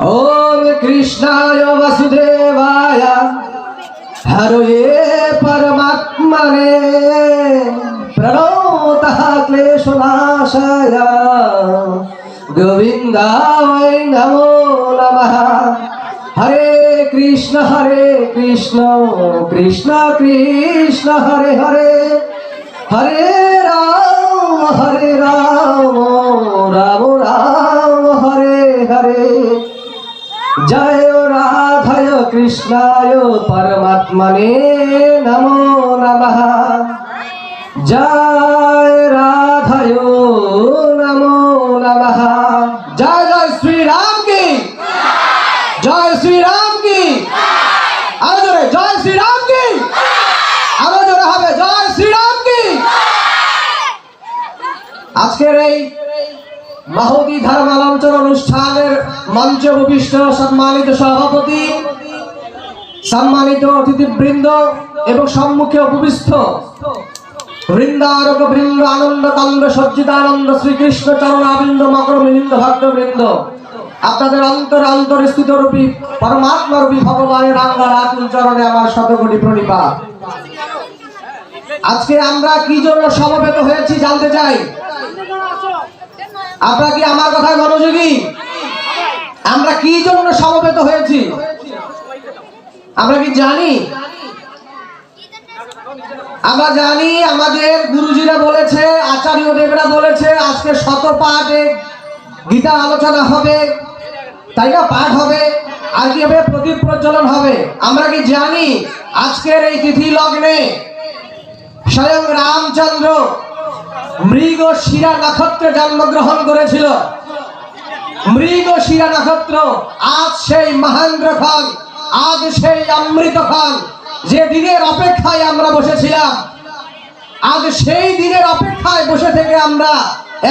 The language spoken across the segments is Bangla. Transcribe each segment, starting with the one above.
ওম কৃষ্ণায় বাসুদেবায়। হরে পরমাত্মনে প্রণতঃ ক্লেশনাশায়। গোবিন্দায় নমো নমঃ। হরে কৃষ্ণ হরে কৃষ্ণ কৃষ্ণ কৃষ্ণ, হরে হরে। হরে রাম হরে রাম রাম রাম, হরে হরে। জয় রাধায় কৃষ্ণায় পরমাত্মনে নমো নমঃ। জয় রাধায় নমো নমঃ। জয় জয় শ্রী রাম কি? জয় শ্রী রাম কি? আরও জোরে, জয় শ্রী রাম কি? আরও জোরে হবে, জয় শ্রী রাম কি? আজকের এই মাহুদি ধর্মালঞ্চন অনুষ্ঠানের মঞ্চে উপবিষ্ট সম্মানিত সভাপতি, সম্মানিত অতিথিবৃন্দ এবং সম্মুখে উপবিষ্ট বৃন্দারক বৃন্দ আনন্দ কান্দ সজ্জিতানন্দ শ্রীকৃষ্ণ চরণাবৃন্দ মকর মিলিন্দ ভক্তবৃন্দ আপনাদের অন্তর অন্তর স্থিত রূপী, পরমাত্মা রূপী ভগবানের রাঙ্গার আতুল চরণে আমার শতকোটি প্রণিপাত আজকে আমরা কি জন্য সমবেত হয়েছি জানতে চাই? আপনারা কি আমার কথায় মনোযোগী? আমরা কি জন্য সমবেত হয়েছি? আমরা কি জানি? আমরা জানি আমাদের গুরুজিরা বলেছে, আচার্য দেবরা বলেছে, আজকে শত পাঠে গীতা আলোচনা হবে। তাই না? পাঠ হবে। আর কি হবে? প্রদীপ প্রজ্বলন হবে। আমরা কি জানি? আজকের এই তিথি লগ্নে স্বয়ং রামচন্দ্র মৃগ শিরা নক্ষত্রে জন্মগ্রহণ করেছিল। মৃগ শিরা নক্ষত্র আজ সেই মহেন্দ্র খান আজ সেই অমৃত খান যে দিনের অপেক্ষায় আমরা বসেছিলাম, আজ সেই দিনের অপেক্ষায় বসে থেকে আমরা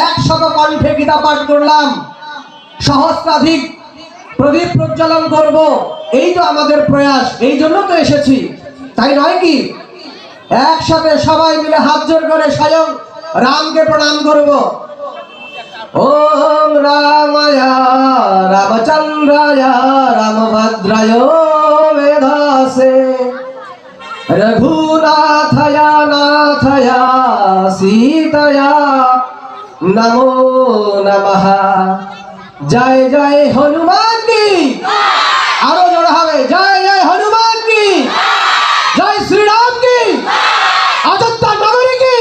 একশত কণ্ঠে গীতা পাঠ করলাম। সহস্রাধিক প্রদীপ প্রজ্বলন করব, এই তো আমাদের প্রয়াস, এই জন্য তো এসেছি। তাই নয় কি? একসাথে সবাই মিলে হাত জোর করে স্বয়ং রামকে প্রণাম করব। ওম রামায়, রামচন্দ্রায়, রামভদ্রায় বেদাসে রঘুনাথয়, নাথয়, সীতয়া নমো নমঃ। জয় জয় হনুমান কি আরও জোড়া হবে। জয় জয় হনুমান কি জয় শ্রীরাম কি অযোধ্যা নগরী কি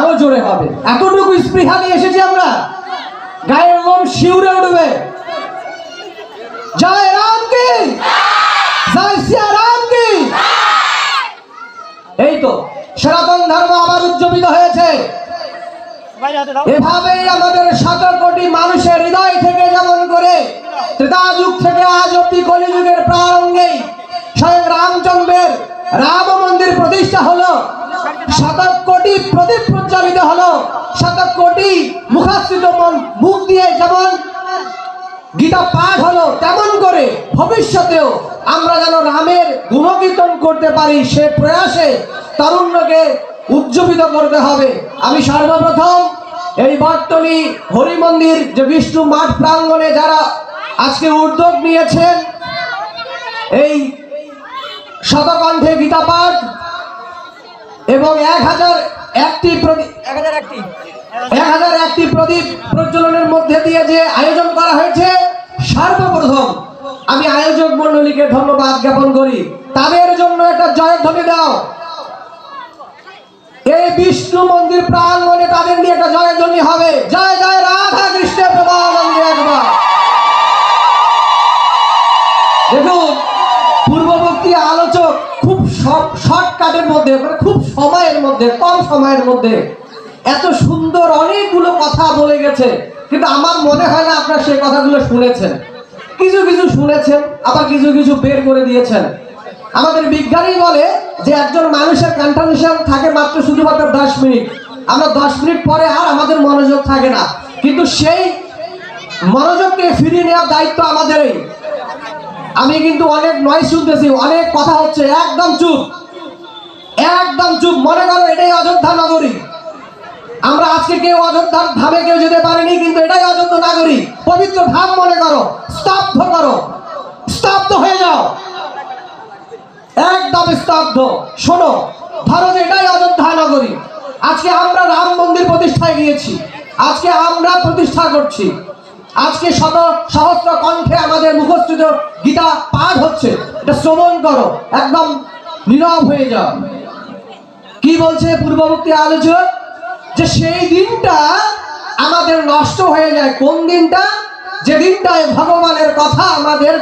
আরও জোরে হবে। এতটুকু স্পৃহা নিয়ে এসেছি আমরা। গায়ের লোম শিউরে উঠবে। জয় এই তো, সনাতন ধর্ম আবার উজ্জীবিত হয়েছে। এভাবেই আমাদের শত কোটি মানুষের হৃদয় থেকে যেমন করে ত্রেতা যুগ থেকে আজ অব্দি কলিযুগের প্রারঙ্গেই স্বয়ং রামচন্দ্রের রাম মন্দির প্রতিষ্ঠা হলো। শত কোটি প্রদীপ প্রজ্বলিত হলো। শত কোটি মুখাশ্রিত মন- মুখ দিয়ে যেমন গীতা পাঠ হলো, তেমন করে ভবিষ্যতেও আমরা যেন রামের গুণকীর্তন করতে পারি, সে প্রয়াসে তারুণ্যকে উজ্জীবিত করতে হবে। আমি সর্বপ্রথম এই বটতলি হরি মন্দির যে বিষ্ণু মাঠ প্রাঙ্গণে যারা আজকে উদ্যোগ নিয়েছেন, এই শতকণ্ঠে গীতা পাঠ এবং এক হাজার একটি এক হাজার একটি। এক হাজার একটি প্রদীপ প্রজ্বলনের মধ্যে দিয়ে যে আয়োজন করা হয়েছে সর্বপ্রথম আমি আয়োজক মন্ডলীকে ধন্যবাদ জ্ঞাপন করি। তাদের জন্য একটা জয়ধ্বনি দাও। এই বিষ্ণু মন্দির প্রাঙ্গণে তাদের নিয়ে একটা জয়ধ্বনি হবে। জয় জয় রাধা কৃষ্ণের প্রভানন্দে একবার। দেখুন মধ্যে মানে খুব সময়ের মধ্যে, কম সময়ের মধ্যে। এত সুন্দর অনেকগুলো কথা বলে গেছে, কিন্তু আমার মনে হয় না আপনারা সেই কথাগুলো শুনেছেন। কিছু কিছু শুনেছেন, আবার কিছু কিছু বের করে দিয়েছেন। আমাদের বিজ্ঞানী বলে যে একজন মানুষের কন্ট্রানশন থাকে মাত্র শুধুমাত্র দশ মিনিট। আমরা দশ মিনিট পরে আর আমাদের মনোযোগ থাকে না। কিন্তু সেই মনোযোগকে ফিরিয়ে নেওয়ার দায়িত্ব আমাদেরই। আমি কিন্তু অনেক নয় শুনতেছি, অনেক কথা হচ্ছে, একদম চুপ। একদম চুপ, মনে করো এটাই অযোধ্যা নগরী আমরা আজকে কেউ অযোধ্যার ধামে কেউ যেতে পারিনি, কিন্তু এটাই অযোধ্যা নাগরী পবিত্র ধাম মনে করো, স্তব্ধ করো। স্তব্ধ হয়ে যাও। একদম স্তব্ধ। শোনো যে এটাই অযোধ্যা নগরী আজকে আমরা রাম মন্দির প্রতিষ্ঠায় গিয়েছি। আজকে আমরা প্রতিষ্ঠা করছি। আজকে শত সহস্র কণ্ঠে আমাদের মুখস্থিত গীতা পাঠ হচ্ছে। এটা শ্রবণ করো, একদম নীরব হয়ে যাও। কি বলছে পূর্ববর্তী আলোচক? যে সেই দিনটা আমাদের নষ্ট হয়ে যায়। কোন দিনটা? যে দিনটায় ভগবানের কথা আমাদের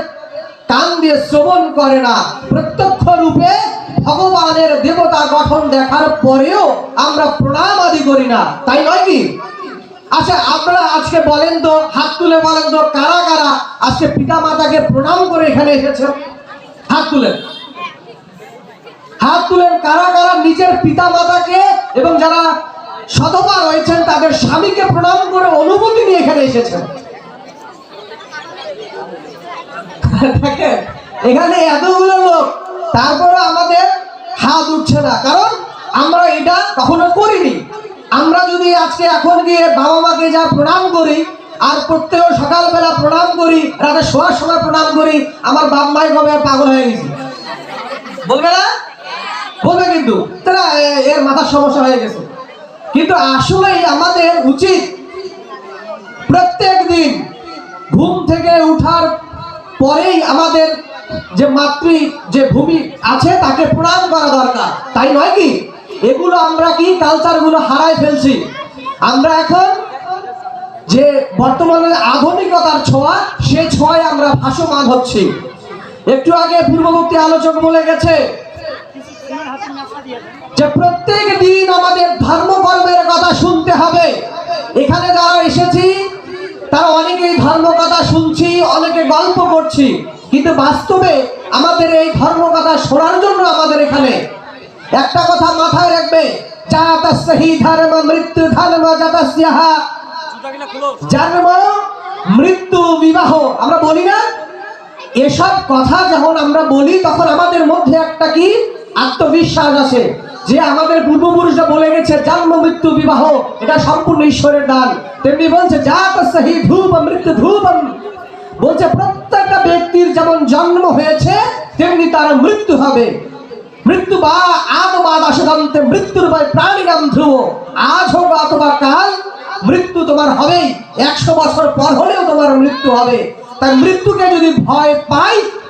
কান দিয়ে শ্রবণ করে না, প্রত্যক্ষ রূপে ভগবানের দেবতা গঠন দেখার পরেও আমরা প্রণাম আদি করি না। তাই নয় কি? আচ্ছা আপনারা আজকে বলেন তো, হাত তুলে বলেন তো, কারা কারা আজকে পিতা মাতাকে প্রণাম করে এখানে এসেছেন? হাত তুলেন। হাত তুলেন কারা কারা নিজের পিতা মাতাকে এবং যারা সধবা রয়েছেন তাদের স্বামীকে প্রণাম করে অনুমতি নিয়ে এখানে এসেছেন। এখানে এতগুলো লোক তারপরে আমাদের হাত উঠছে না। কারণ আমরা এটা কখনো করিনি। আমরা যদি আজকে এখন গিয়ে বাবা মাকে যা প্রণাম করি, আর প্রত্যেক সকালবেলা প্রণাম করি, রাতে শোয়ার সময় প্রণাম করি, আমার বাপ মাই কবে পাগল হয়ে গেছি? বলবে না? বলবে কিন্তু, তারা এর মাথার সমস্যা হয়ে গেছে। কিন্তু আসলেই আমাদের উচিত প্রত্যেক দিন ঘুম থেকে উঠার পরেই আমাদের যে মাতৃ, যে ভূমি আছে, তাকে প্রণাম করা দরকার। তাই নয় কি? এগুলো আমরা কি কালচারগুলো হারাই ফেলছি? আমরা এখন যে বর্তমানে আধুনিকতার ছোঁয়া, সে ছোঁয়ায় আমরা ভাসমান হচ্ছি। একটু আগে পূর্ববর্তী আলোচক বলে গেছে যে প্রত্যেক দিন আমাদের ধর্মকর্মের কথা শুনতে হবে। এখানে যারা এসেছি, তারা অনেকেই ধর্ম কথা শুনছি, অনেকে গল্প করছি। কিন্তু বাস্তবে আমাদের এই ধর্ম কথা শোনার জন্য আমাদের এখানে একটা কথা মাথায় রাখবে মৃত্যু জন্ম মৃত্যু বিবাহ। আমরা বলি না? এসব কথা যখন আমরা বলি, তখন আমাদের মধ্যে একটা কি? আত্মবিশ্বাস আছে। যে আমাদের পূর্বপুরুষরা বলে গেছে, জন্ম, মৃত্যু, বিবাহ, এটা সম্পূর্ণ ঈশ্বরের দান। তেমনি বলছে, জাত সহি ধ্রুব মৃত্যু ধ্রুবম বলছে, প্রত্যেকটা ব্যক্তির যেমন জন্ম হয়েছে, তেমনি তার মৃত্যু হবে। মৃত্যু বা আদ বা দাসদন্তে মৃত্যুর বা প্রাণীরাম ধ্রুব। আজ হোক অথবা কাল, মৃত্যু তোমার হবেই। একশো বছর পর হলেও তোমার মৃত্যু হবে। তাই মৃত্যুকে যদি ভয় পাই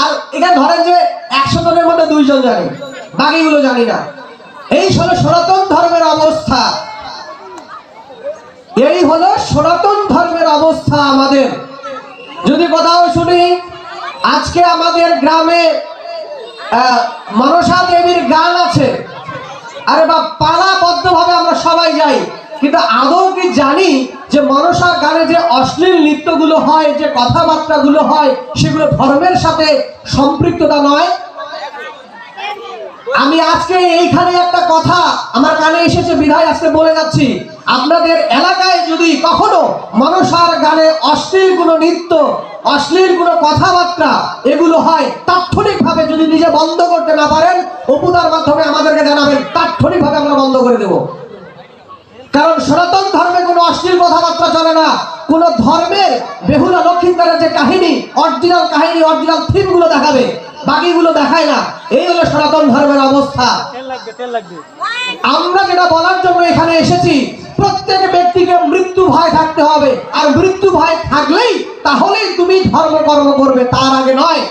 আর এখানে ধরেন যে একশো জনের মধ্যে দুইজন জানি, বাকিগুলো জানি না। এই হলো সনাতন ধর্মের অবস্থা। এই হলো সনাতন ধর্মের অবস্থা আমাদের। যদি কোথাও শুনি, আজকে আমাদের গ্রামে মনসা দেবীর গান আছে। আরে বা পালাবদ্ধভাবে আমরা সবাই যাই, কিন্তু আদৌ কি জানি যে মনসা গানে যে অশ্লীল নৃত্যগুলো হয়, যে কথাবার্তাগুলো হয়, সেগুলো ধর্মের সাথে সম্পৃক্ততা নয়। আমি আজকে এইখানে একটা কথা, আমার কানে এসেছে, বিধায় আজকে বলে যাচ্ছি। আপনাদের এলাকায় যদি কখনো মনসার গানে অশ্লীল কোনো নৃত্য, অশ্লীল কোনো কথাবার্তা এগুলো হয়, তাৎক্ষণিকভাবে যদি নিজে বন্ধ করতে না পারেন অপুতার মাধ্যমে আমাদেরকে জানাবেন, তাৎক্ষণিকভাবে আমরা বন্ধ করে দেবো। কারণ সনাতন ধর্মে কোনো অশ্লীল কথাবার্তা চলে না। কোন ধর্মের বেহুলা লক্ষিন্দারের যে কাহিনী অরিজিনাল কাহিনী অরিজিনাল থিমগুলো দেখাবে বাকিগুলো দেখায় না। এই হলো সনাতন ধর্মের অবস্থা। আমরা যেটা বলার জন্য এখানে এসেছি প্রত্যেক ব্যক্তিকে মৃত্যু ভয় থাকতে হবে। আর মৃত্যু ভয় থাকলেই তাহলেই তুমি ধর্ম কর্ম করবে তার আগে নয়।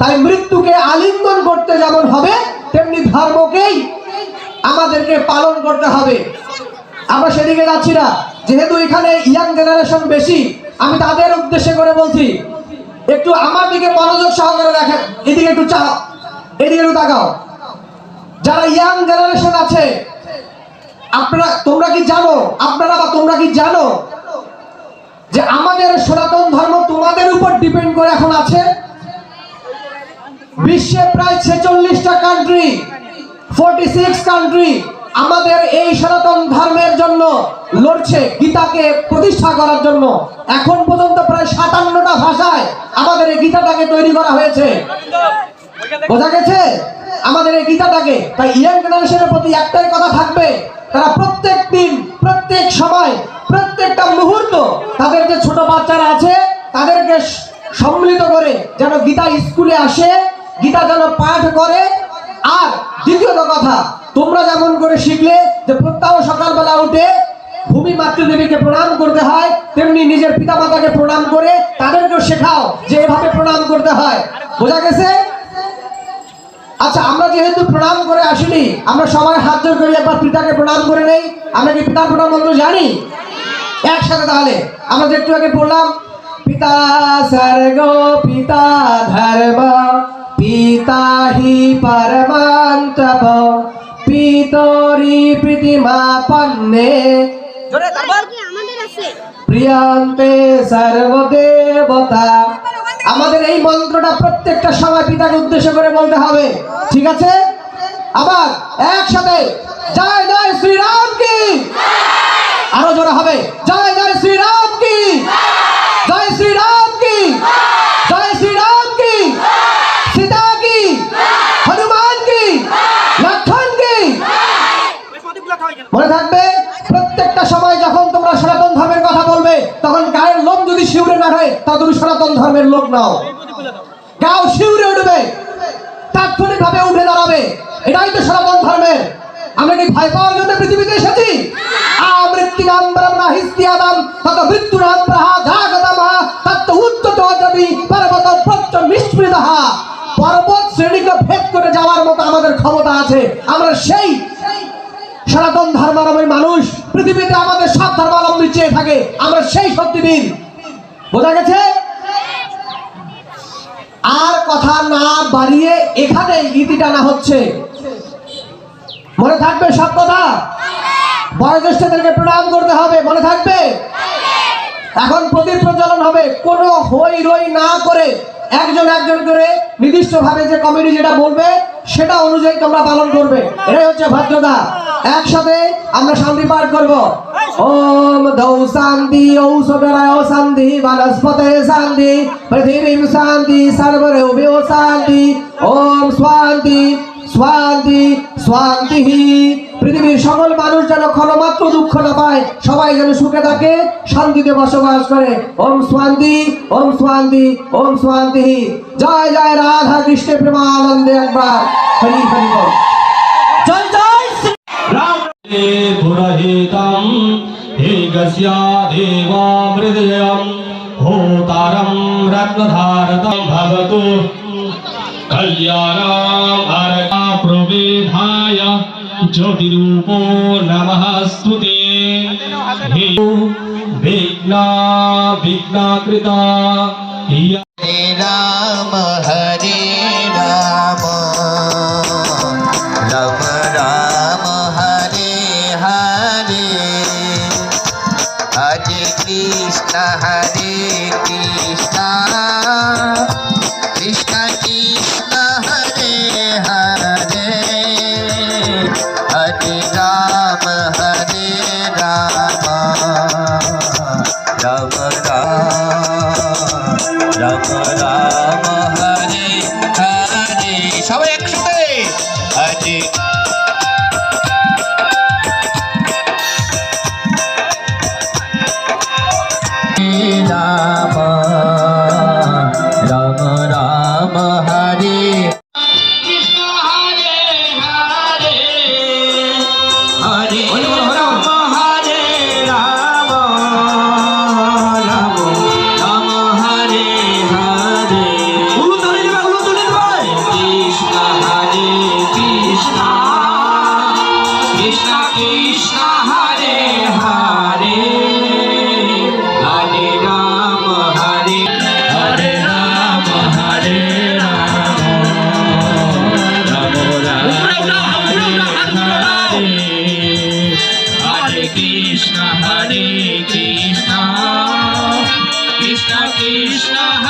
তাই মৃত্যুকে আলিঙ্গন করতে যেমন হবে তেমনি ধর্মকেই আমাদেরকে পালন করতে হবে। আমরা সেদিকে যাচ্ছি না। যেহেতু এখানে ইয়াং জেনারেশন বেশি, আমি তাদের উদ্দেশ্যে করে বলছি, একটু আমার দিকে মনোযোগ সহকারে দেখেন। এদিকে একটু চা, এদিকে একটু তাকাও। যারা ইয়াং জেনারেশন আছে, আপনারা, তোমরা কি জানো, আপনারা বা তোমরা কি জানো যে আমাদের সনাতন ধর্ম তোমাদের উপর ডিপেন্ড করে এখন আছে? বিশ্বে প্রায় ছেচল্লিশটা কান্ট্রি ফোরটি সিক্স কান্ট্রি আমাদের এই সনাতন ধর্মের জন্য লড়ছে, গীতাকে প্রতিষ্ঠা করার জন্য। এখন পর্যন্ত প্রায় সাতান্নটা ভাষায় আমাদের এই গীতাটাকে তৈরি করা হয়েছে। বোঝা গেছে? আমাদের এই গীতাটাকে। তাই ইয়াং জেনারেশনের প্রতি একটাই কথা থাকবে, তারা প্রত্যেক দিন, প্রত্যেক সময়, প্রত্যেকটা মুহূর্ত তাদের যে ছোট বাচ্চারা আছে, তাদেরকে সম্মিলিত করে যেন গীতা স্কুলে আসে, গীতা যেন পাঠ করে আর দ্বিতীয়ত কথা, তোমরা যেমন করে শিখলে যে প্রত্যহ সকালবেলা উঠে ভূমি মাতৃদেবীকে প্রণাম করতে হয়, তেমনি নিজের পিতামাতাকে প্রণাম করে তাদেরকেও শেখাও যে এভাবে প্রণাম করতে হয়। বোঝা গেছে? আচ্ছা আমরা যেহেতু প্রণাম করে আসিনি, আমরা সবাই হাত জোর করে একবার পিতাকে প্রণাম করে নেই। আমরা কি পিতার প্রণাম মন্ত্র জানি? একসাথে তাহলে, আমরা একটু আগে বললাম, পিতা স্বর্গ, পিতা ধর্ম পিতা হি পরমান্তপ পিতরি প্রীতিমা পন্নে। কি আমাদের আছে। প্রিয়ান্তে সর্বদেবতা। আমাদের এই মন্ত্রটা প্রত্যেকটা সময় পিতাকে উদ্দেশ্য করে বলতে হবে। ঠিক আছে? আবার একসাথে জয় জয় শ্রীরাম কি? আরও জোরে হবে। জয় জয় শ্রীরাম কি? জয় শ্রীরাম কি জয় শ্রীরাম কি সীতা কি হনুমান কি লক্ষণ কি মনে থাকবে, প্রত্যেকটা সময় যখন তোমরা সনাতন ধর্মের কথা বলবে, তখন গায়ের লোক যদি শিউরে না হয় তা তুমি সনাতন ধর্মের লোক নাও। গাও শিউরে উঠবে তাৎক্ষণিক ভাবে উঠে দাঁড়াবে। এটাই তো সনাতন ধর্মের। আমরা কি ভয় পাওয়ার জন্য পৃথিবীতে এসেছি? আমৃত্যুনাম ব্রহ্মা হিস্তিয়াদাম তত মৃত্যুনাম প্রহা জাগতমা তত উত্তত যদি পর্বত প্রচ্চ নিষ্পৃতহ পর্বত শ্রেণীকে ভেদ করে যাওয়ার মতো আমাদের ক্ষমতা আছে। আমরা সেই সনাতন ধর্মাবলম্বী মানুষ পৃথিবীতে আমাদের সব ধর্মাবলম্বী চেয়ে থাকে। আমরা সেই শক্তিবীর। বোঝা গেছে? আর কথা না বাড়িয়ে এখানে ইতি টানা হচ্ছে। মনে থাকবে সব কথা? বয়োজ্যেষ্ঠদেরকে প্রণাম করতে হবে, মনে থাকবে? এখন প্রদীপ প্রচলন হবে, কোনো হই রই না করে একজন একজন করে নির্দিষ্ট ভাবে যে কমিটি যেটা বলবে, সেটা অনুযায়ী তোমরা পালন করবে। এটাই হচ্ছে ভদ্রতা। একসাথে আমরা শান্তি পাঠ করব। ওম দৌ শান্তি ঔষধরায় শান্তি, বনস্পতে শান্তি, পৃথিবীম শান্তি সর্বরৌভ্যো শান্তি। ওম শান্তি শান্তি শান্তি পৃথিবীর সকল মানুষ যেন ক্ষণমাত্র দুঃখ না পায়, সবাই যেন সুখে থাকে, শান্তিতে বসবাস করে। ওম শান্তি ওম শান্তি ওম শান্তি জয় জয়, রাধা কৃষ্ণ প্রেমানন্দে একবার। হরি হরি। জয় জয়! भुरहितं हेगस्या देवामृदयं होतारं रत्नधारतं भवतु। कल्याणामरकाप्रवेधाय ज्योतिरूपो नमः स्तुते। विघ्ना विघ्नाकृता। Krishna Krishna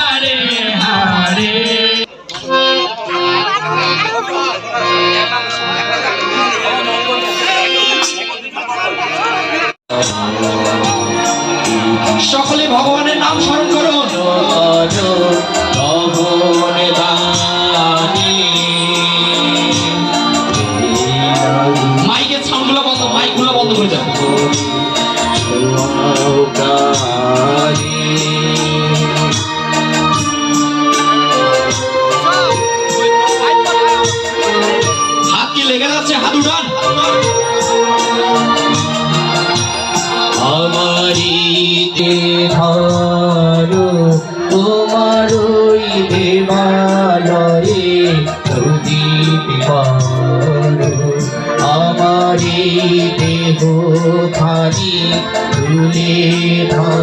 দেহ তুলে ধরো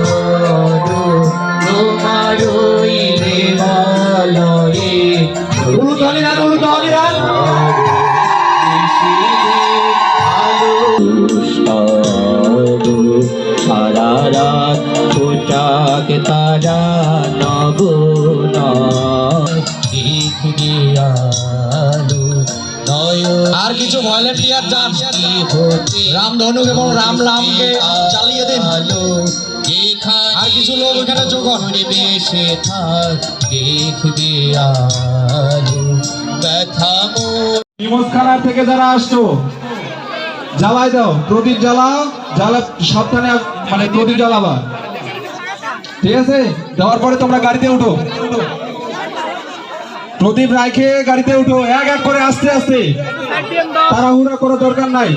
রামধনুক এবং রাম রামকে চালিয়ে দিন। আর কিছু লোক ওখানে যোগ বেশে থাক দেখবে আলো। ব্যথা মোর থেকে যারা আসছো জ্বালাই দাও। প্রদীপ জ্বালাও জ্বালা সাবধানে মানে প্রদীপ জ্বালাবা। ঠিক আছে? দেওয়ার পরে তোমরা গাড়িতে উঠো। প্রদীপ রাখে গাড়িতে উঠো। এক এক করে আস্তে আস্তে। তারা হুরা করার দরকার নাই।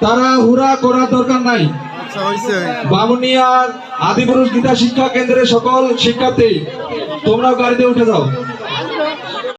তারা হুরা করার দরকার নাই। আচ্ছা, বামুনিয়ার আদিপুরুষ গীতা শিক্ষা কেন্দ্রের সকল শিক্ষার্থী তোমরাও গাড়িতে উঠে যাও।